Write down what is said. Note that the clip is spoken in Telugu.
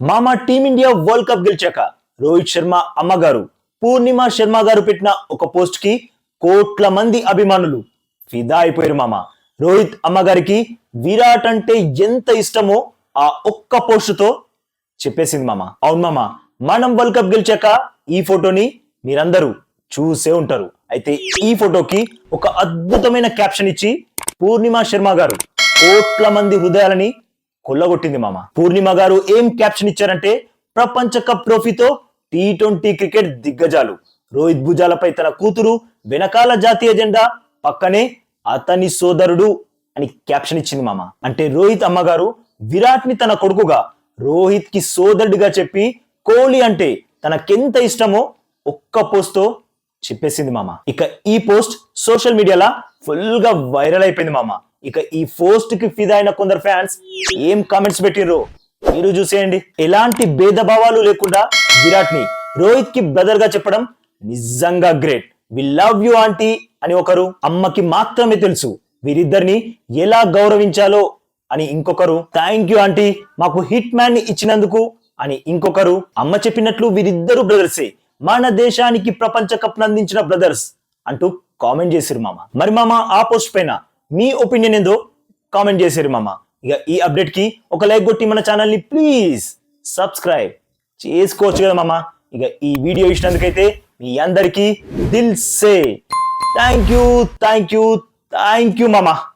మామ టీమిండియా వరల్డ్ కప్ గెలిచాక రోహిత్ శర్మ అమ్మగారు పూర్ణిమ శర్మ గారు పెట్టిన ఒక పోస్ట్కి కోట్ల మంది అభిమానులు ఫిదా అయిపోయారు మామ. రోహిత్ అమ్మగారికి విరాట్ అంటే ఎంత ఇష్టమో ఆ ఒక్క పోస్ట్తో చెప్పేసింది మామ. అవును మామ మనం వరల్డ్ కప్ గెలిచాక ఈ ఫోటోని మీరందరూ చూసే ఉంటారు. అయితే ఈ ఫోటోకి ఒక అద్భుతమైన క్యాప్షన్ ఇచ్చి పూర్ణిమ శర్మ గారు కోట్ల మంది హృదయాలని కొల్లగొట్టింది మామ. పూర్ణిమ గారు ఏం క్యాప్షన్ ఇచ్చారంటే ప్రపంచ కప్ ట్రోఫీతో టీ ట్వంటీ క్రికెట్ దిగ్గజాలు. రోహిత్ భుజాలపై తన కూతురు వెనకాల జాతీయ జెండా పక్కనే అతని సోదరుడు అని క్యాప్షన్ ఇచ్చింది మామ. అంటే రోహిత్ అమ్మగారు విరాట్ని తన కొడుకుగా రోహిత్కి సోదరుడిగా చెప్పి కోహ్లీ అంటే తనకెంత ఇష్టమో ఒక్క పోస్ట్తో చెప్పేసింది మామ. ఇక ఈ పోస్ట్ సోషల్ మీడియాలో ఫుల్గా వైరల్ అయిపోయింది మామ. ఇక ఈ పోస్ట్కి ఫిదా అయిన కొందరు ఫ్యాన్స్ ఏం కామెంట్స్ పెట్టిర్రు? మీరు చూసేయండి. ఎలాంటి భేదభావాలు లేకుండా విరాట్ని రోహిత్కి బ్రదర్గా చెప్పడం నిజంగా great we love you aunty అని ఒకరు అమ్మకి మాత్రమే తెలుసు. వీరిద్దరిని ఎలా గౌరవించాలో అని ఇంకొకరు థ్యాంక్ యూ ఆంటీ మాకు హిట్ మ్యాన్ని ఇచ్చినందుకు అని ఇంకొకరు అమ్మ చెప్పినట్లు వీరిద్దరు బ్రదర్సే మన దేశానికి ప్రపంచ కప్ అందించిన బ్రదర్స్ అంటూ కామెంట్ చేసిరు మామ. మరి మామ ఆ పోస్ట్ పైన మీ ఒపీనియన్ ఏందో కామెంట్ చేసిరు మామ. ఇక ఈ అప్డేట్కి ఒక లైక్ కొట్టి మన ఛానల్ని ప్లీజ్ సబ్స్క్రైబ్ చేసుకోవచ్చు కదా మామ. ఇక ఈ వీడియో ఇచ్చినందుకైతే మీ అందరికీ దిల్ సే. Thank you thank you thank you మామ.